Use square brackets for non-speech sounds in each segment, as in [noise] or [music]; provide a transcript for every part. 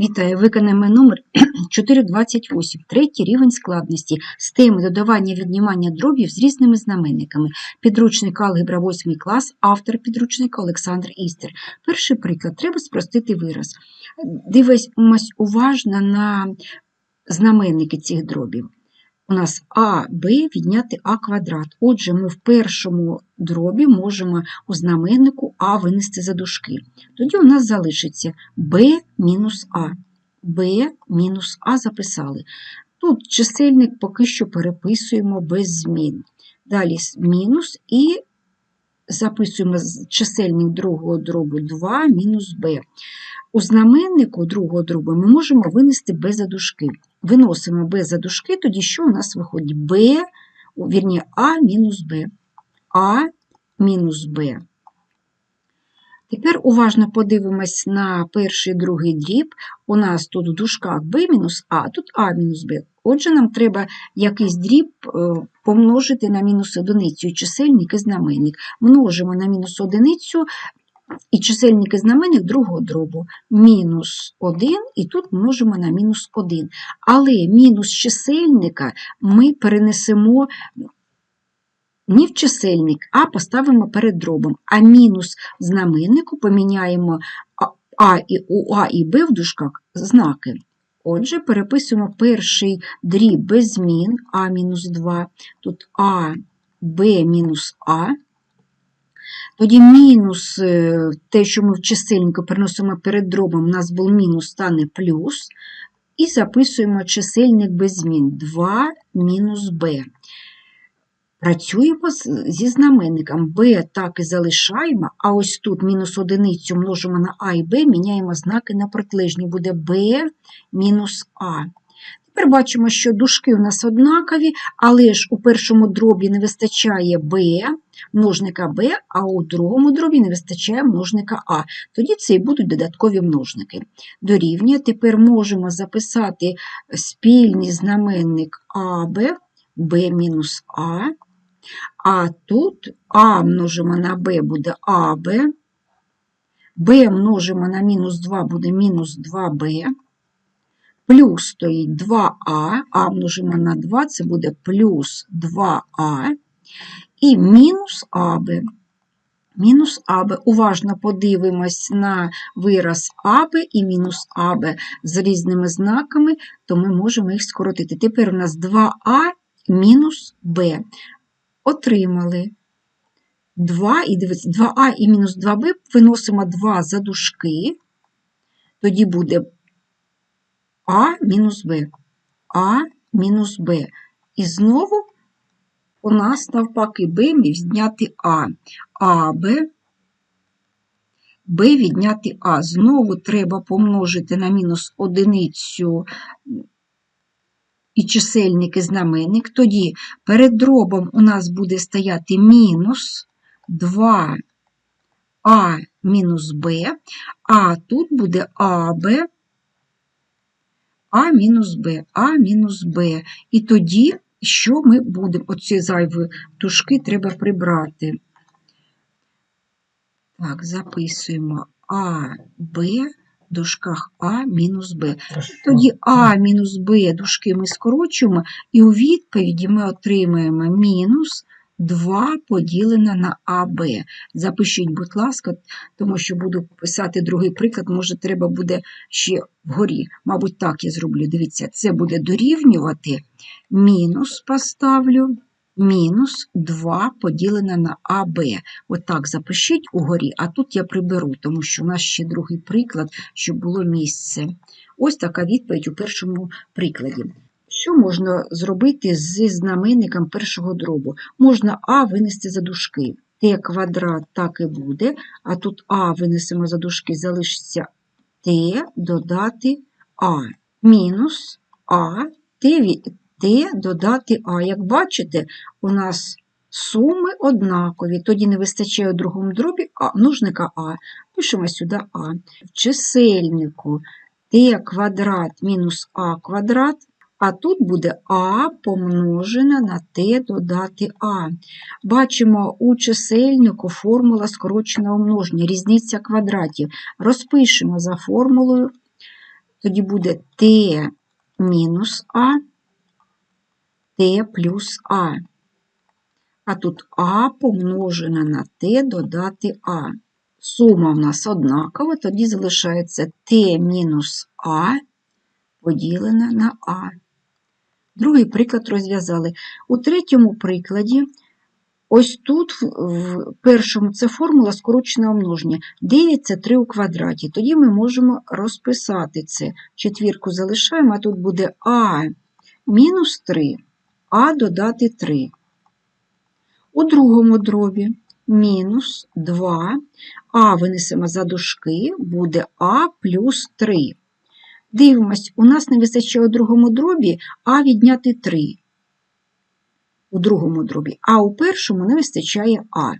Вітаю! Виконаємо номер [clears throat] 428, третій рівень складності з теми додавання віднімання дробів з різними знаменниками. Підручник алгебра 8 клас, автор підручника Олександр Істер. Перший приклад. Треба спростити вираз. Дивимось уважно на знаменники цих дробів. У нас а, Б відняти а квадрат. Отже, ми в першому дробі можемо у знаменнику а винести за дужки. Тоді у нас залишиться b мінус а. b мінус а записали. Тут чисельник поки що переписуємо без змін. Далі мінус і записуємо чисельник другого дробу 2 мінус b. У знаменнику другого дробу ми можемо винести b за дужки. Виносимо b за дужки, тоді що у нас виходить b, вірні, а мінус b. а мінус b. Тепер уважно подивимось на перший другий дріб. У нас тут в дужках b мінус а, тут а мінус b. Отже, нам треба якийсь дріб помножити на мінус одиницю чисельник і знаменник. Множимо на мінус одиницю і чисельник і знаменник другого дробу. Мінус 1, і тут множимо на мінус 1. Але мінус чисельника ми перенесемо не в чисельник, а поставимо перед дробом. А мінус знаменнику поміняємо а і у А і Б в дужках знаки. Отже, переписуємо перший дріб без змін А-2, тут А, Б мінус А. Тоді мінус е, те, що ми в чисельнику переносимо перед дробом, у нас був мінус, стане плюс. І записуємо чисельник без змін 2 мінус b. Працюємо зі знаменником b так і залишаємо, а ось тут мінус одиницю множимо на а і b, міняємо знаки на протилежні, буде b мінус а. Тепер бачимо, що дужки у нас однакові, але ж у першому дробі не вистачає b, множника b, а у другому дробі не вистачає множника а. Тоді це і будуть додаткові множники. Дорівнює, тепер можемо записати спільний знаменник АБ, b мінус а. Тут А множимо на Б буде АБ, Б множимо на мінус 2 буде мінус 2Б, плюс стоїть 2А, А множимо на 2, це буде плюс 2А, і мінус АБ. Мінус АБ. Уважно подивимось на вираз АБ і мінус АБ з різними знаками, то ми можемо їх скоротити. Тепер у нас 2А мінус Б отримали. 2 і дивіться, 2а і мінус 2b виносимо 2 за дужки, тоді буде а мінус b, а мінус b. І знову у нас навпаки b відняти а, а b, b відняти а. Знову треба помножити на мінус одиницю і чисельник і знаменник, тоді перед дробом у нас буде стояти мінус 2а мінус b, а тут буде АБ, А мінус Б, А мінус Б. І тоді, що ми будемо? Оці зайві тушки треба прибрати. Так, записуємо А, Б дужках А мінус Б. Тоді А мінус Б дужки ми скорочуємо, і у відповіді ми отримаємо мінус 2 поділене на АБ. Запишіть, будь ласка, тому що буду писати другий приклад, може, треба буде ще вгорі. Мабуть, так я зроблю. Дивіться, це буде дорівнювати мінус поставлю мінус 2 поділене на АБ. Отак запишіть угорі, а тут я приберу, тому що у нас ще другий приклад, щоб було місце. Ось така відповідь у першому прикладі. Що можна зробити зі знаменником першого дробу? Можна А винести за дужки. Т квадрат так і буде, а тут А винесемо за дужки, залишиться Т додати А. Мінус А, Т Т додати А. Як бачите, у нас суми однакові, тоді не вистачає у другому дробі а, множника А. Пишемо сюди А. В чисельнику Т квадрат мінус А квадрат, а тут буде А помножене на Т додати А. Бачимо у чисельнику формула скороченого множення, різниця квадратів. Розпишемо за формулою Тоді буде t мінус а, t плюс а. А тут а помножена на t додати а. Сума в нас однакова, тоді залишається t мінус а поділена на а. Другий приклад розв'язали. У третьому прикладі, ось тут, в першому, це формула скороченого множення. 9 це 3 у квадраті. Тоді ми можемо розписати це. Четвірку залишаємо, а тут буде а мінус 3, а додати 3. У другому дробі мінус 2, а винесемо за дужки, буде а плюс 3. Дивимось, у нас не вистачає у другому дробі а відняти 3. У другому дробі, а у першому не вистачає а.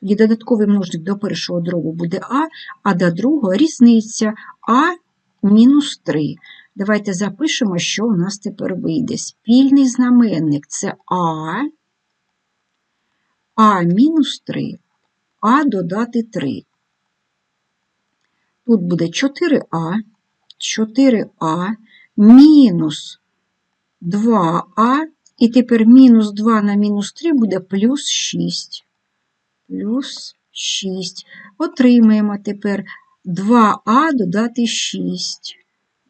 Тоді додатковий множник до першого дробу буде а, а до другого різниця а мінус 3. Давайте запишемо, що у нас тепер вийде. Спільний знаменник це а, а мінус 3, а додати 3. Тут буде 4а. 4а мінус 2а, і тепер мінус 2 на мінус 3 буде плюс 6. Плюс 6. Отримаємо тепер 2а додати 6.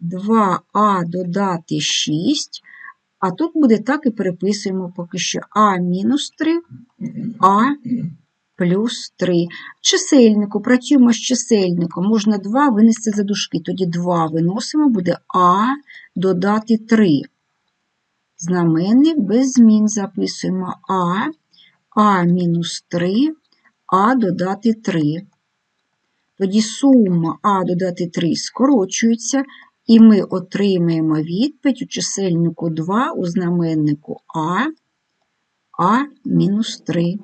2а додати 6. А тут буде так і переписуємо поки що а мінус 3, а плюс 3. Чисельнику, працюємо з чисельником. Можна 2 винести за дужки. Тоді 2 виносимо, буде А додати 3. Знаменник без змін записуємо А, А мінус 3, А додати 3. Тоді сума А додати 3 скорочується, і ми отримаємо відповідь у чисельнику 2 у знаменнику А, А мінус 3.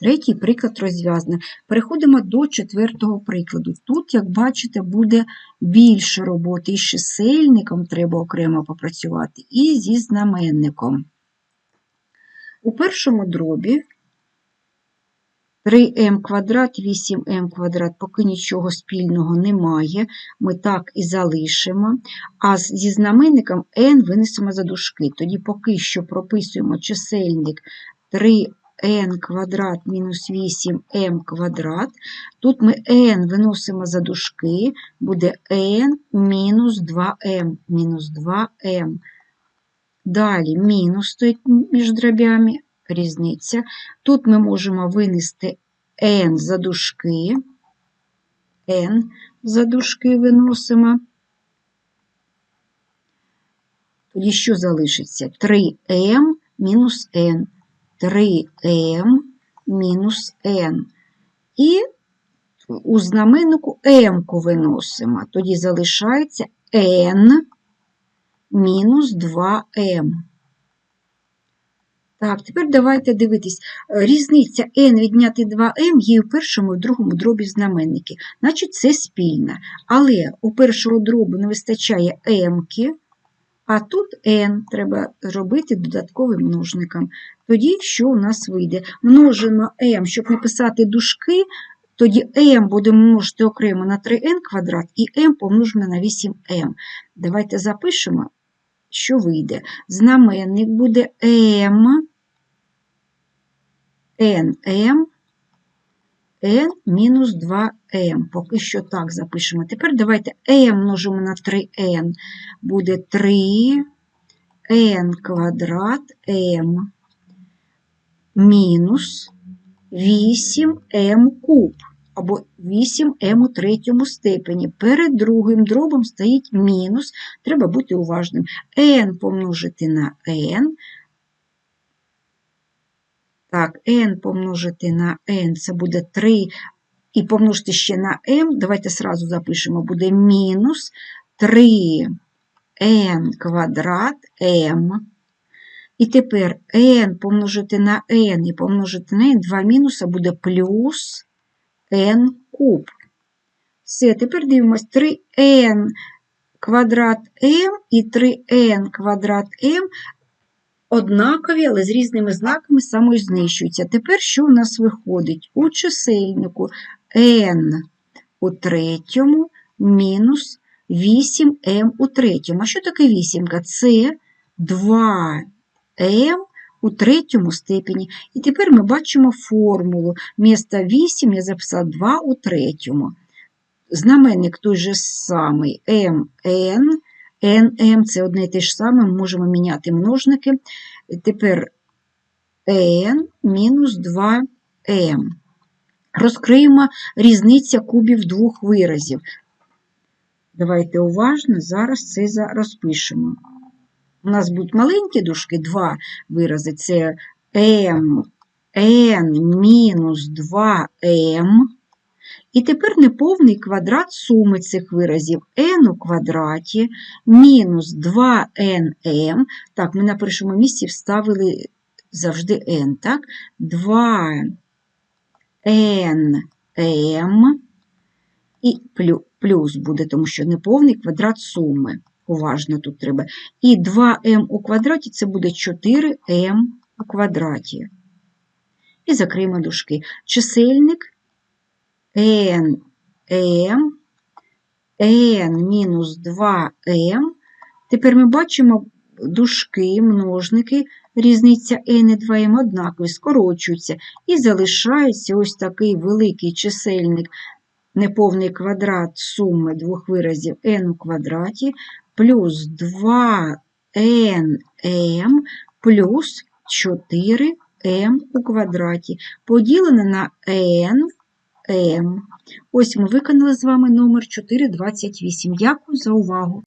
Третій приклад розв'язаний. Переходимо до четвертого прикладу. Тут, як бачите, буде більше роботи і з чисельником треба окремо попрацювати, і зі знаменником. У першому дробі 3m квадрат, 8m квадрат, поки нічого спільного немає, ми так і залишимо. А зі знаменником n винесемо за дужки. Тоді поки що прописуємо чисельник 3 n квадрат мінус 8m квадрат. Тут ми n виносимо за дужки, буде n мінус 2m, мінус 2m. Далі мінус стоїть між дробями, різниця. Тут ми можемо винести n за дужки, n за дужки виносимо. Тоді що залишиться? 3m мінус n. 3m мінус n. І у знаменнику m виносимо. Тоді залишається n мінус 2m. Так, тепер давайте дивитись. Різниця n відняти 2m є у першому і другому дробі знаменники. Значить, це спільне. Але у першого дробу не вистачає m, а тут n треба робити додатковим множником. Тоді що у нас вийде? Множимо m, щоб написати дужки, тоді m будемо множити окремо на 3n квадрат і m помножимо на 8m. Давайте запишемо, що вийде. Знаменник буде m, nm, n мінус 2m. Поки що так запишемо. Тепер давайте m множимо на 3n. Буде 3n квадрат m мінус 8m куб або 8m у третьому степені. Перед другим дробом стоїть мінус, треба бути уважним. n помножити на n. Так, n помножити на n це буде 3 і помножити ще на m. Давайте сразу запишемо, буде мінус 3n квадрат m. І тепер n помножити на n і помножити на n, 2 мінуса буде плюс n куб. Все, тепер дивимось 3n квадрат m і 3n квадрат m однакові, але з різними знаками самознищуються. Тепер що у нас виходить? У чисельнику n у третьому мінус 8m у третьому. А що таке вісімка? Це 2m у третьому степені. І тепер ми бачимо формулу. Вмісто 8 я записала 2 у третьому. Знаменник той же самий mn, nm – це одне і те ж саме, ми можемо міняти множники. Тепер n мінус 2m. Розкриємо різниця кубів двох виразів. Давайте уважно зараз це розпишемо. У нас будуть маленькі дужки, два вирази. Це m, n мінус 2m. І тепер неповний квадрат суми цих виразів n у квадраті мінус 2nm. Так, ми на першому місці вставили завжди n, так? 2nm і плюс буде, тому що неповний квадрат суми. Уважно тут треба. І 2m у квадраті це буде 4m у квадраті. І закриємо дужки. Чисельник n, m, n мінус 2m. Тепер ми бачимо дужки, множники, різниця n і 2m однакові, скорочуються. І залишається ось такий великий чисельник, неповний квадрат суми двох виразів n у квадраті плюс 2nm плюс 4m у квадраті, поділене на n, m. Ось ми виконали з вами номер 428. Дякую за увагу.